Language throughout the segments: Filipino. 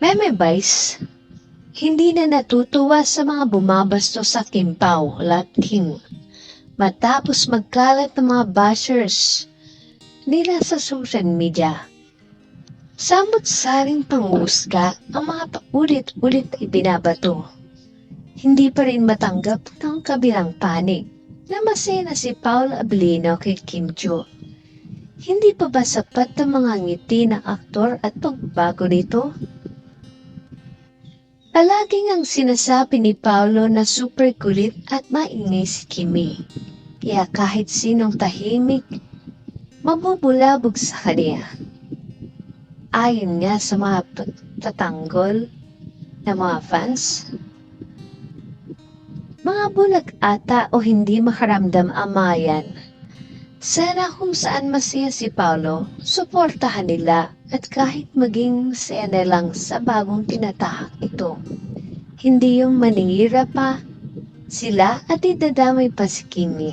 Meme Vice, hindi na natutuwa sa mga bumabasto sa Kimpaw, Lating. Matapos magkalat ng mga bashers nila sa social media. Samot-saring pangusga ang mga paulit-ulit na ibinabato. Hindi pa rin matanggap ng kabilang panig na si Paul Abilino kay Kim Jo. Hindi pa ba sapat ang mga ngiti ng aktor at pagbago nito? Palaging ang sinasabi ni Paolo na super kulit at maingay si Kimi. Kaya kahit sinong tahimik, mabubulabog sa kanya. Ayon nga sa mga tatanggol ng mga fans, mga bulag ata o hindi makaramdam ang mga yan. Sana kung saan masaya si Paolo, suportahan nila at kahit maging na lang sa bagong tinatahak ito. Hindi yung maningira pa sila at idadamay pa si Kimi.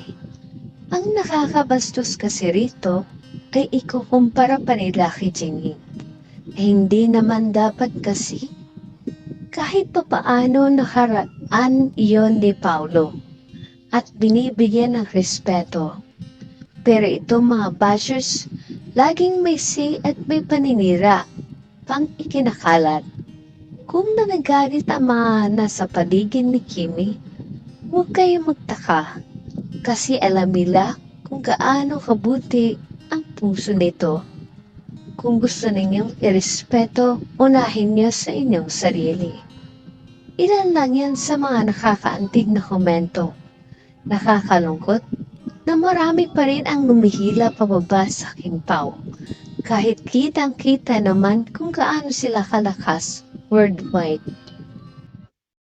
Ang nakakabastos kasi rito ay ikukumpara pa nila kay Jenny. Eh, hindi naman dapat kasi kahit pa paano nakaraan iyon ni Paulo at binibigyan ng respeto. Pero itong mga bashers, laging may say at may paninira pang ikinakalat. Kung nanagalit ang mga nasa paligid ni Kimi, huwag kayong magtaka kasi alam nila kung gaano kabuti ang puso nito. Kung gusto ninyong irespeto, unahin niyo sa inyong sarili. Ilan lang yan sa mga nakakaantig na komento. Nakakalungkot na marami pa rin ang lumihila pababa sa Kimpaw. Kahit kitang-kita naman kung gaano sila kalakas worldwide.